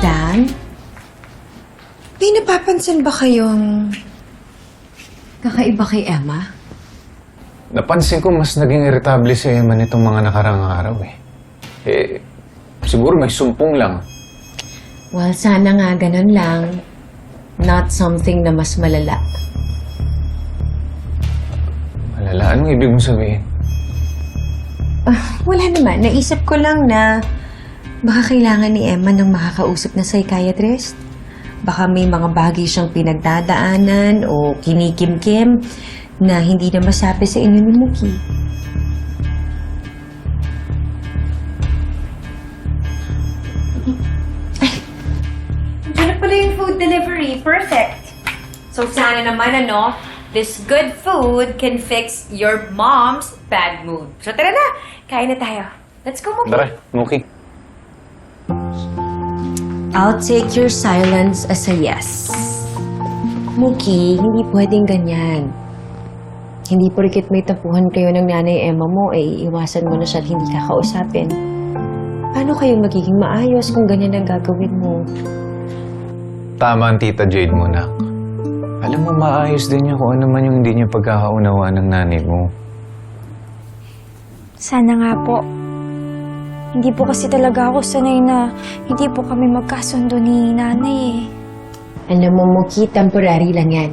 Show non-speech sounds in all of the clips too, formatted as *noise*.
Dan? May napapansin ba kayong kakaiba kay Emma? Napansin ko mas naging irritable si Emma nitong mga nakarang araw eh. Eh, siguro may sumpong lang. Well, sana nga ganun lang. Not something na mas malala. Malala, anong ibig mong sabihin? Ah, wala naman. Naisip ko lang na baka kailangan ni Emma ng makakausap na psychiatrist. Baka may mga bagay siyang pinagdadaanan o kinikimkim na hindi na masabi sa inyo ni Muki. Diyan na pala yung food delivery. Perfect. So sana naman ano, this good food can fix your mom's bad mood. So tara na, kain na tayo. Let's go, Muki. Tara, Muki. I'll take your silence as a yes. Muki, hindi pwedeng ganyan. Hindi porket may tapuhan kayo ng nanay Emma mo, eh iwasan mo na siya at hindi kakausapin. Paano kayo magiging maayos kung ganyan ang gagawin mo? Tama ang tita Jade mo, nak. Alam mo, maayos din niya kung ano man yung hindi niya pagkakaunawaan ng nanay mo. Sana nga po. Hindi po kasi talaga ako sanay na hindi po kami magkasundo ni nanay eh. Alam mo, Muki, temporary lang yan.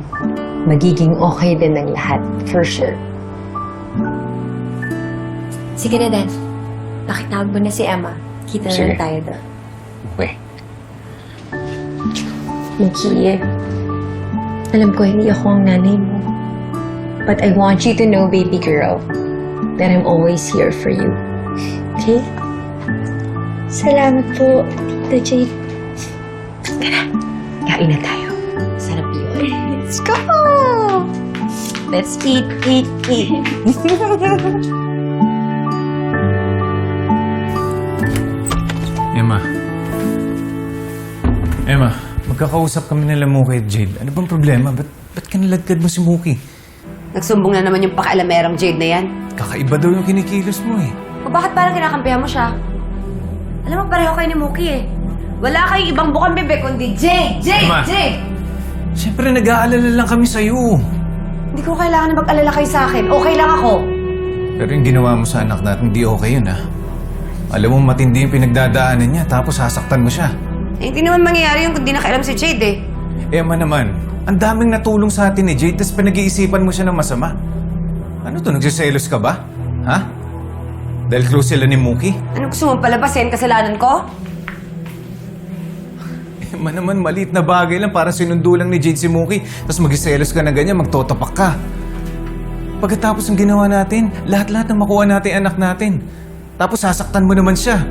Magiging okay din ang lahat, for sure. Sige na, Dan. Pakitawag mo na si Emma. Kita na Sige. lang tayo doon. Okay. Muki, alam ko hindi ako ang nanay mo. But I want you to know, baby girl, that I'm always here for you. Okay? Salamat po, Tita Jade. Kain na tayo. Sarap yun. Let's go! Let's eat, eat, eat. Emma. Emma, magkakausap kami nila Muki at Jade. Ano bang problema? Ba't, ba't ka nalagkad mo si Muki? Nagsumbong na naman yung pakialamerang Jade na yan. Kakaiba daw yung kinikilos mo eh. O bakit parang kinakampihan mo siya? Alam mo, pareho kayo ni Muki eh. Wala kayong ibang bukang bebe kundi Jade! Jade! Emma! Jade! Siyempre, nag-aalala lang kami sa'yo. Hindi ko kailangan na mag-alala kayo sa akin. Okay lang ako. Pero yung ginawa mo sa anak natin, hindi okay yun ah. Alam mo, matindi yung pinagdadaanan niya, tapos sasaktan mo siya. Eh, hindi naman mangyayari yung kung di nakailam si Jade eh. Emma naman, ang daming natulong sa atin ni Jade, tapos pinag-iisipan mo siya ng masama. Ano to, nagsiselos ka ba? Ha? Dahil close sila ni Muki? Ano gusto mong palabasin? Kasalanan ko? Emma naman, maliit na bagay lang para sinundo lang ni Jade si Muki, tapos magsiselos ka na ganyan, magtotopak ka. Pagkatapos ng ginawa natin, lahat-lahat na makuha natin anak natin. Tapos sasaktan mo naman siya.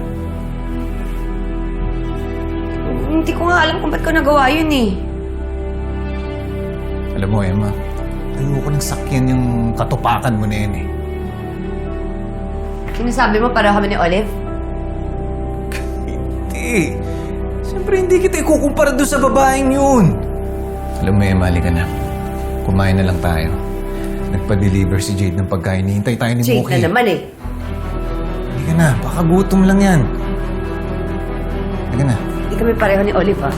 Hindi ko nga alam kung ba't ko nagawa yun eh. Alam mo, Emma, ayoko nang sakyan yung katupakan mo na yan eh. Sinasabi mo pareho kami ni Olive? Hindi. Siyempre hindi kita ikukumpara doon sa babaeng yun. Alam mo, Emma, halika na. Kumain na lang tayo. Nagpa-deliver si Jade ng pagkain. Hihintay tayo ni Jade Muki. na naman eh. Halika na, baka gutom lang yan. Halika na. Hindi kami pareho ni Olive ah.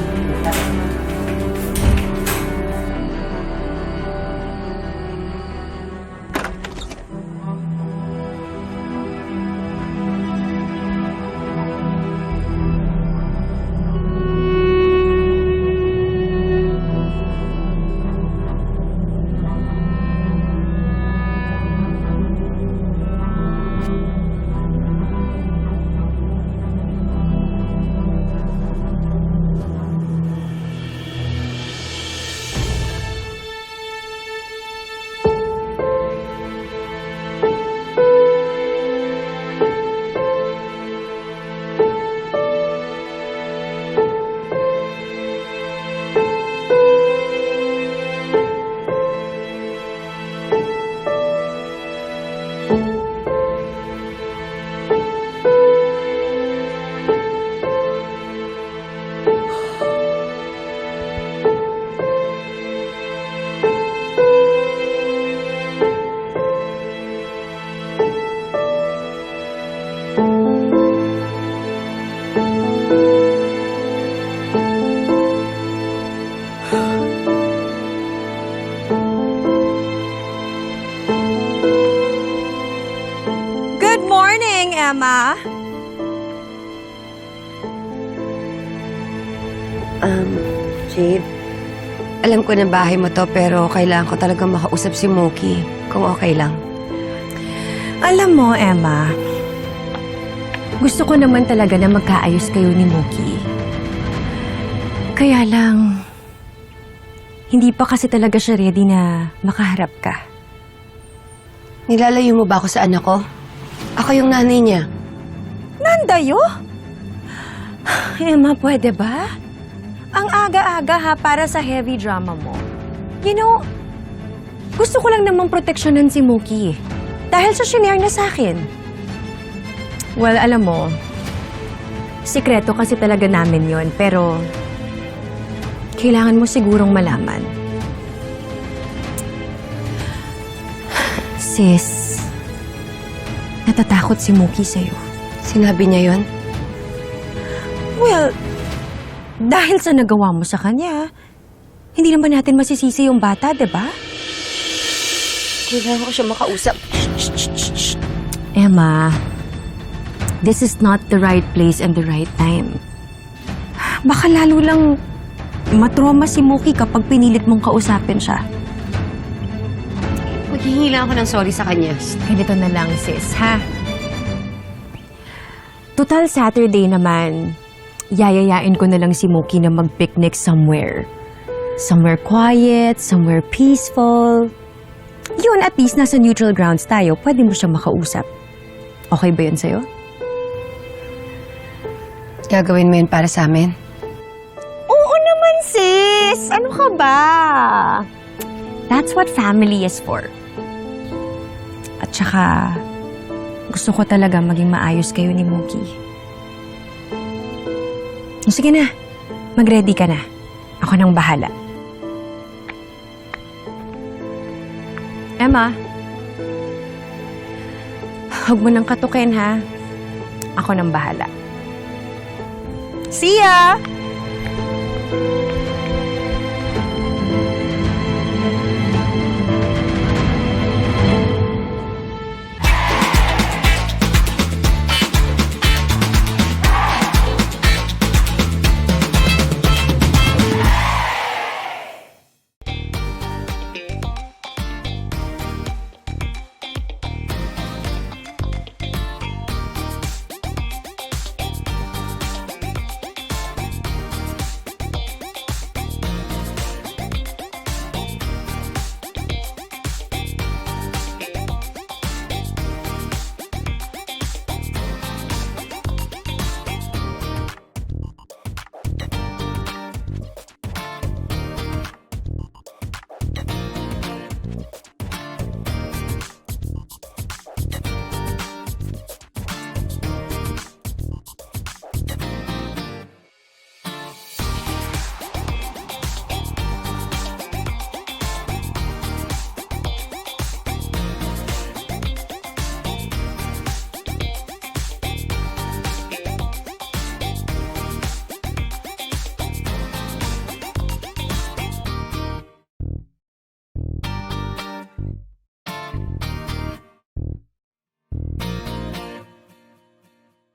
Emma? Um, Jade, alam ko na bahay mo to pero kailangan ko talaga makausap si Moki kung okay lang. Alam mo, Emma, gusto ko naman talaga na magkaayos kayo ni Moki. Kaya lang, hindi pa kasi talaga siya ready na makaharap ka. Nilalayo mo ba ako sa anak ko? Ako yung nanay niya. Nandayo? Emma, pwede ba? Ang aga-aga ha para sa heavy drama mo. You know, gusto ko lang namang proteksyonan si Mookie eh. Dahil sa shinare niya sa akin. Well, alam mo, sikreto kasi talaga namin yon pero kailangan mo sigurong malaman. *sighs* Sis, natatakot si Mookie sa'yo. Sinabi niya yon? Well, dahil sa nagawa mo sa kanya, hindi naman natin masisisi yung bata, di ba? Kailangan ko siya makausap. Emma, this is not the right place and the right time. Baka lalo lang matroma si Mookie kapag pinilit mong kausapin siya. Maghihingi lang ako ng sorry sa kanya. Ganito na lang, sis, ha? Total Saturday naman, yayayain ko na lang si Mookie na mag-picnic somewhere. Somewhere quiet, somewhere peaceful. Yun, at least nasa neutral grounds tayo, pwede mo siya makausap. Okay ba yun sa'yo? Gagawin mo yun para sa amin? Oo naman, sis! Ano ka ba? That's what family is for. At saka, gusto ko talaga maging maayos kayo ni. O, Sige na, mag-ready ka na. Ako nang bahala. Emma, huwag mo nang katukin ha. Ako nang bahala. See ya!